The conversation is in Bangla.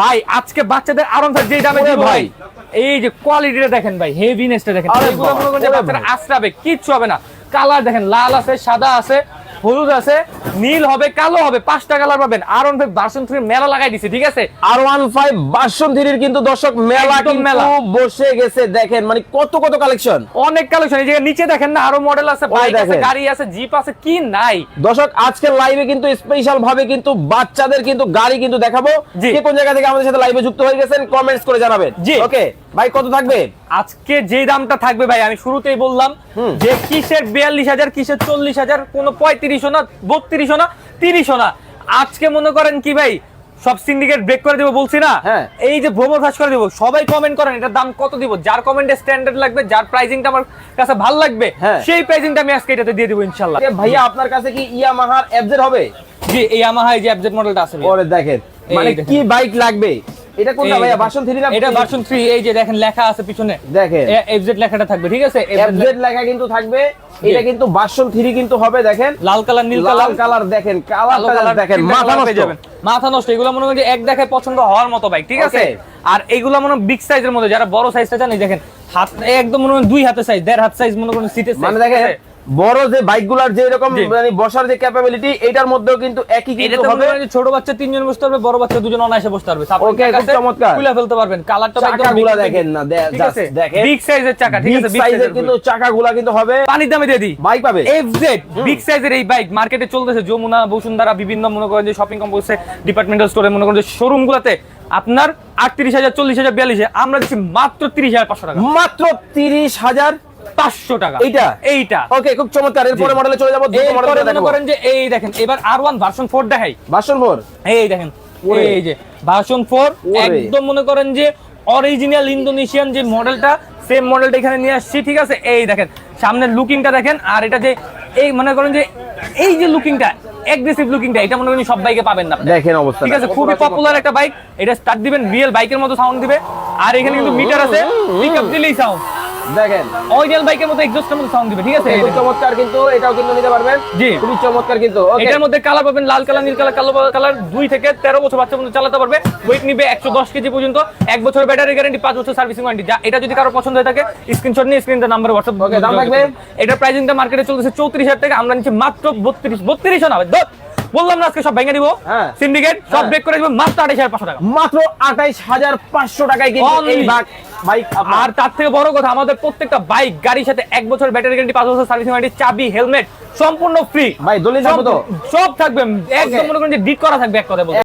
ভাই আজকে বাচ্চাদের আরাম যে দামে দিব ভাই। এই যে কোয়ালিটিটা দেখেন ভাই হেভিনেসটা দেখেন। বাচ্চারা আসরাবে কিচ্ছু হবে না। কালার দেখেন লাল আছে সাদা আছে। হলুদ আছে নীল হবে কালো হবে পাঁচটা কালার পাবেন। আর ওয়ান ফাইভ ভার্সন থ্রি মেলা লাগাই দিছে ঠিক আছে? আর ওয়ান ফাইভ বাসন থ্রির কিন্তু দর্শক মেলা মেলা। বসে গেছে দেখেন মানে কত কত কালেকশন অনেক কালেকশন এই যে নিচে দেখেন না আরও মডেল আছে বাইক আছে গাড়ি আছে জিপ আছে কি নাই? দর্শক আজকের লাইভে কিন্তু স্পেশাল ভাবে কিন্তু বাচ্চাদের কিন্তু গাড়ি কিন্তু দেখাবো। কে কোন জায়গা থেকে আমাদের সাথে লাইভে যুক্ত হয়ে গেছেন কমেন্টস করে জানাবেন। জি। ওকে ভাই কত থাকবে? আজকে যে দামটা থাকবে ভাই আমি শুরুতেই বললাম যে কিসের বিয়াল্লিশ হাজার কিসের চল্লিশ হাজার কোন পঁয়ত্রিশও না বত্রিশও না তিরিশও না। আজকে মনে করেন কি ভাই সব সিন্ডিকেট ব্রেক করে দেবো বলছি না? হ্যাঁ। এই যে ভ্রমণ ফাঁস করে দেবো সবাই কমেন্ট করেন এটার দাম কত দিব? যার কমেন্টে স্ট্যান্ডার্ড লাগবে যার প্রাইসিংটা আমার কাছে ভালো লাগবে হ্যাঁ। সেই প্রাইসিংটা আমি আজকে এটাতে দিয়ে দেবো ইনশাল্লাহ ভাইয়া আপনার কাছে কি ইয়ামাহার এফজেড হবে? জি এই আমাহা এই যে অ্যাবজেট মডেলটা আছে। পরে দেখেন মানে কি বাইক লাগবে? এটা কোনটা ভাইয়া। বাসন থ্রি না এটা ভার্সন 3 এই যে দেখেন লেখা আছে পিছনে। দেখেন। এফজেড লেখাটা থাকবে ঠিক আছে? এফজেড লেখা কিন্তু থাকবে। এটা কিন্তু বাসন থ্রি কিন্তু হবে দেখেন। লাল কালার নীল লাল কালার কালার দেখেন কালো কালারটা কালার দেখেন মাথা নষ্ট। যাবেন। মাথা নষ্ট এগুলো মনে করেন যে এক দেখায় পছন্দ হওয়ার মতো বাইক ঠিক আছে? আর এগুলো মনে বিগ সাইজের মধ্যে যারা বড় সাইজটা জানি দেখেন হাত একদম মনে করেন দুই হাতে সাইজ দেড় হাত সাইজ মনে করেন সিটের মানে দেখেন বড় যে বাইকগুলার যে এরকম মানে বসার যে ক্যাপাবিলিটি এটার মধ্যেও কিন্তু একই কিন্তু হবে। ছোট বাচ্চা তিনজন বসতে পারবে বড় বাচ্চা দুজন অনায়াসে বসতে পারবে। Okay, খুব চমৎকার। খুলে ফেলতে পারবেন। কালারটা একদম চাকাগুলা দেখেন না, দেখেন। বিগ সাইজের চাকা ঠিক আছে big সাইজের কিন্তু চাকাগুলা কিন্তু হবে। পানির দামে দিয়ে দিই। বাইক পাবে। এফজেড বিগ সাইজের এই বাইক মার্কেটে চলতেছে। যমুনা বসুন্ধরা বিভিন্ন মনে করেন যে শপিং কমপ্লেক্সে ডিপার্টমেন্টাল স্টোরে মনে করেন যে শোরুম গুলাতে আপনার আটত্রিশ হাজার চল্লিশ হাজার বিয়াল্লিশ আমরা দিচ্ছি মাত্র তিরিশ হাজার পাঁচশো টাকা। মাত্র তিরিশ হাজার পাঁচশো টাকা। এইটা? এইটা। ওকে খুব চমৎকার। এরপরে মডেলে চলে যাব এরপরে মনে করেন যে এই দেখেন এবার আর ওয়ান ভার্সন ফোর দেখাই। বাসন ফোর এই দেখেন এই যে ভার্সন ফোর একদম মনে করেন যে অরিজিনাল ইন্দোনেশিয়ান যে মডেলটা সেম মডেলটা এখানে নিয়ে আসছি ঠিক আছে? এই দেখেন সামনের লুকিংটা দেখেন আর এটা যে এই মনে করেন যে এই যে লুকিংটা এগ্রেসিভ লুকিংটা এটা মনে করেন সব বাইকে পাবেন না। দেখেন অবস্থা ঠিক আছে? খুবই পপুলার একটা বাইক এটা স্টার্ট দিবেন রিয়েল বাইকের মতো সাউন্ড দিবে। আর এখানে কিন্তু মিটার আছে। পিকআপ দিলেই সাউন্ড দেখেন। অরিজিনাল বাইকের মতো এক্সস্টের মতো সাউন্ড দিবে ঠিক আছে? চমৎকার কিন্তু এটাও কিন্তু নিতে পারবেন। জি। খুবই চমৎকার কিন্তু এটার মধ্যে কালার পাবেন লাল কালার নীল কালার কালো কালার দুই থেকে তেরো বছর বাচ্চা পর্যন্ত চালাতে পারবে। ওয়েট নিবে একশো দশ কেজি পর্যন্ত। এক বছর ব্যাটারি গ্যারান্টি পাঁচ বছর সার্ভিসিং ওয়ারেন্টি যা এটা যদি কারও পছন্দ হয়ে থাকে স্ক্রিনশট নিয়ে স্ক্রিনটা নাম্বার হোয়াটসঅ্যাপ দাম? এটা প্রাইসিংটা মার্কেটে চলতেছে চৌত্রিশ হাজার টাকা আমরা নিচ্ছি মাত্র বত্রিশ বত্রিশও না বললাম না আজকে সব ভেঙে দিব। হ্যাঁ। সিন্ডিকেট সব হ্যাঁ। ব্রেক করে দিব মাত্র আঠাশ হাজার পাঁচশো টাকা। মাত্র আঠাইশ হাজার পাঁচশো টাকায় কিন্তু এই বাইক বাইক আর তার থেকে বড় কথা আমাদের প্রত্যেকটা বাইক গাড়ির সাথে এক বছর ব্যাটারি গ্যারান্টি পাঁচ বছর সার্ভিসিং ওয়ারেন্টি চাবি হেলমেট সম্পূর্ণ ফ্রি ভাই, দলিল সব থাকবে। একদম মনে করেন যে ডিট করা থাকবে এক কথা